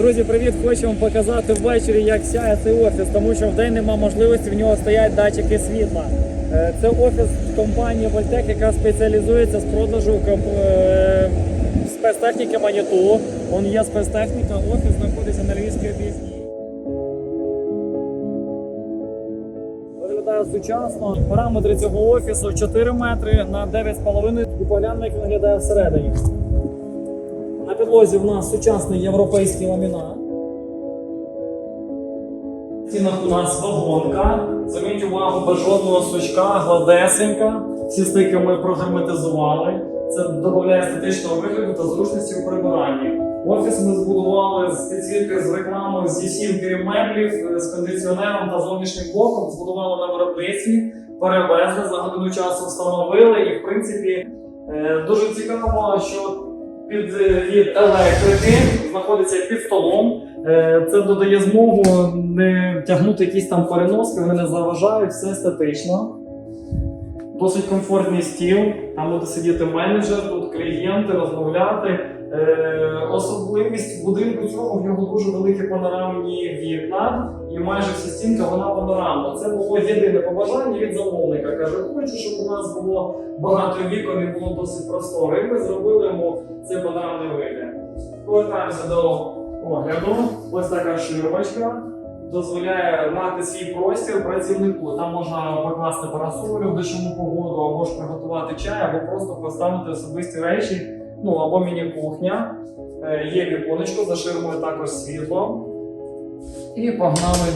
Друзі, привіт! Хочу вам показати ввечері, як сяє цей офіс, тому що вдень нема можливості в нього стоять датчики світла. Е, Це офіс компанії Voltec, яка спеціалізується з продажу е, спецтехніки Маніту. Он є спецтехніка, офіс знаходиться на Львівській об'їзній. Виглядає сучасно. Параметри цього офісу 4 метри на 9,5 і погляньмо, як виглядає всередині. Підлозі в нас сучасний європейський ламінат. В стінах у нас вагонка. Зверніть увагу, без жодного сучка, гладесенька. Всі стики ми прогерметизували. Це додає естетичного вигляду та зручності у прибиранні. Офіс ми збудували з підсвіткою, з рекламою, зі всім крім меблів, з кондиціонером та зовнішнім блоком. Збудували на виробництві, перевезли за годину часу, встановили. І в принципі е, дуже цікаво, що під е, від електрики знаходиться під столом. Е, Це додає змогу не тягнути якісь там переноски, вони не заважають, все естетично. Досить комфортний стіл, там буде сидіти менеджер, тут клієнти, розмовляти. Е, особливість будинку цього в нього дуже великі панорамні вікна, і майже всі стінка вона панорамна. Це було єдине побажання від замовника. Каже, хочу, щоб у нас було багато вікон і було досить просторо. І ми зробили йому цей панорамний вигляд. Повертаємося до огляду. Ось така ширмочка. Дозволяє мати свій простір працівнику. Там можна покласти парасолю в дощову погоду, або ж приготувати чай, або просто поставити особисті речі, ну або міні-кухня. Е, Є віконечко, за ширмою також світло. І погнали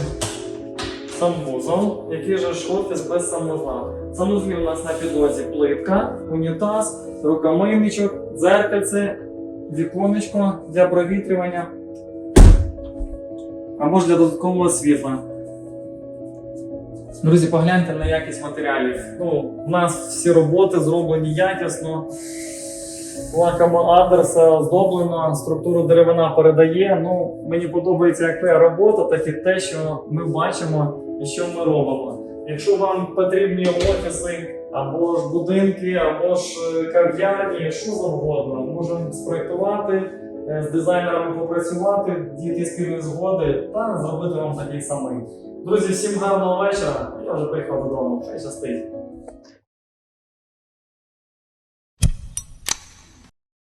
санвузол, який же ж офіс без санвузла. В санвузлі у нас на підлозі плитка, унітаз, рукомийничок, дзеркальце, віконечко для провітрювання або ж для додаткового світла. Друзі, погляньте на якість матеріалів. Ну, у нас всі роботи зроблені якісно. Лаками Андерса оздоблено, структуру деревина передає. Ну, мені подобається як твоя робота, так і те, що ми бачимо і що ми робимо. Якщо вам потрібні офіси, або ж будинки, або ж е, кав'ярні, що завгодно, можемо спроектувати, е, з дизайнерами попрацювати, дійти спільної згоди та зробити вам такий самий. Друзі, всім гарного вечора. Я вже поїхав додому. Хай щастить.